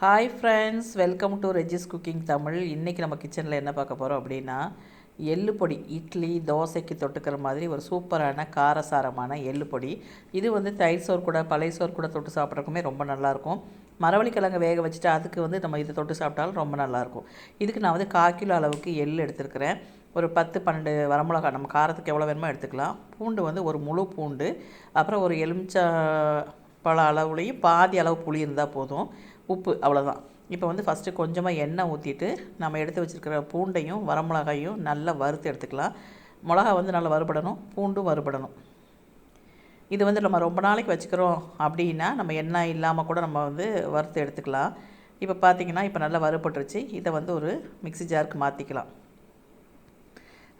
Hi friends welcome to Reji's cooking Tamil இன்றைக்கி நம்ம கிச்சனில் என்ன பார்க்க போகிறோம் அப்படின்னா எள்ளு பொடி இட்லி தோசைக்கு தொட்டுக்கிற மாதிரி ஒரு சூப்பரான காரசாரமான எள்ளு பொடி. இது வந்து தயிர் சோறு கூட பழைய சோறு கூட தொட்டு சாப்பிட்றக்குமே ரொம்ப நல்லாயிருக்கும். மரவள்ளிக்கிழங்கு வேக வச்சுட்டு அதுக்கு வந்து நம்ம இதை தொட்டு சாப்பிட்டாலும் ரொம்ப நல்லாயிருக்கும். இதுக்கு நான் வந்து கால் கிலோ அளவுக்கு எள் எடுத்துருக்கிறேன். ஒரு பத்து பன்னெண்டு வரமிளகா நம்ம காரத்துக்கு எவ்வளோ வேணுமோ எடுத்துக்கலாம். பூண்டு வந்து ஒரு முழு பூண்டு அப்புறம் ஒரு எலுமிச்சா பழ அளவுலேயும் பாதி அளவு புளி இருந்தால் போதும். உப்பு அவ்வளோதான் இப்போ வந்து ஃபஸ்ட்டு கொஞ்சமாக எண்ணெய் ஊற்றிட்டு நம்ம எடுத்து வச்சுருக்கிற பூண்டையும் வரமிளகாயும் நல்லா வறுத்து எடுத்துக்கலாம். மிளகா வந்து நல்லா வறுபடணும் பூண்டும் வறுபடணும். இது வந்து நம்ம ரொம்ப நாளைக்கு வச்சுக்கிறோம் அப்படின்னா நம்ம எண்ணெய் இல்லாமல் கூட நம்ம வந்து வறுத்து எடுத்துக்கலாம். இப்போ பார்த்தீங்கன்னா இப்போ நல்லா வறுபட்டுருச்சு. இதை வந்து ஒரு மிக்ஸி ஜாருக்கு மாற்றிக்கலாம்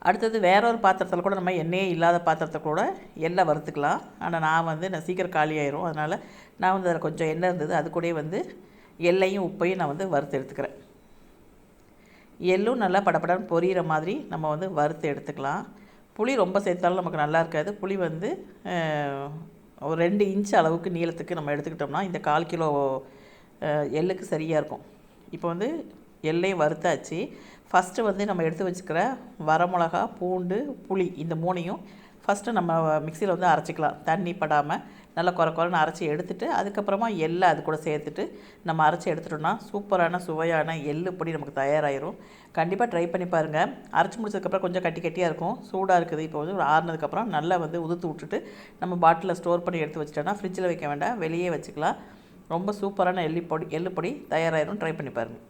அடுத்தது வேற ஒரு பாத்திரத்தில் கூட நம்ம எண்ணெயே இல்லாத பாத்திரத்தை கூட எண்ணெய் வறுத்துக்கலாம். ஆனால் நான் வந்து நான் சீக்கிரம் காலி ஆயிரும் அதனால் நான் வந்து அதில் கொஞ்சம் எண்ணெய் இருந்தது அது கூடயே வந்து எல்லையும் உப்பையும் நான் வந்து வறுத்து எடுத்துக்கிறேன். எள்ளும் நல்லா படப்படன்னு பொரியிற மாதிரி நம்ம வந்து வறுத்து எடுத்துக்கலாம். புளி ரொம்ப சேர்த்தாலும் நமக்கு நல்லா இருக்காது. புளி வந்து ஒரு ரெண்டு இன்ச் அளவுக்கு நீளத்துக்கு நம்ம எடுத்துக்கிட்டோம்னா இந்த கால் கிலோ எள்ளுக்கு சரியாக இருக்கும். இப்போ வந்து எல்லையும் வறுத்தாச்சு. ஃபஸ்ட்டு வந்து நம்ம எடுத்து வச்சுக்கிற வரமிளகா பூண்டு புளி இந்த மூணையும் ஃபஸ்ட்டு நம்ம மிக்சியில் வந்து அரைச்சிக்கலாம். தண்ணி படாமல் நல்லா குறை குறைன்னு அரைச்சி எடுத்துட்டு அதுக்கப்புறமா எள்ளை அது கூட சேர்த்துட்டு நம்ம அரைச்சி எடுத்துட்டோம்னா சூப்பரான சுவையான எள்ளு பொடி நமக்கு தயாராகிடும் கண்டிப்பாக ட்ரை பண்ணி பாருங்கள் அரைச்சி முடிச்சதுக்கப்புறம் கொஞ்சம் கட்டி கட்டியாக இருக்கும். சூடாக இருக்குது. இப்போ வந்து ஆறுனதுக்கப்புறம் நல்லா வந்து உதுத்து விட்டுட்டு நம்ம பாட்டிலில் ஸ்டோர் பண்ணி எடுத்து வச்சிட்டோம்னா ஃப்ரிட்ஜில் வைக்க வேண்டாம். வெளியே வச்சுக்கலாம். ரொம்ப சூப்பரான எள்ளி பொடி எள்ளு பொடி தயாராகிரும் ட்ரை பண்ணி பாருங்கள்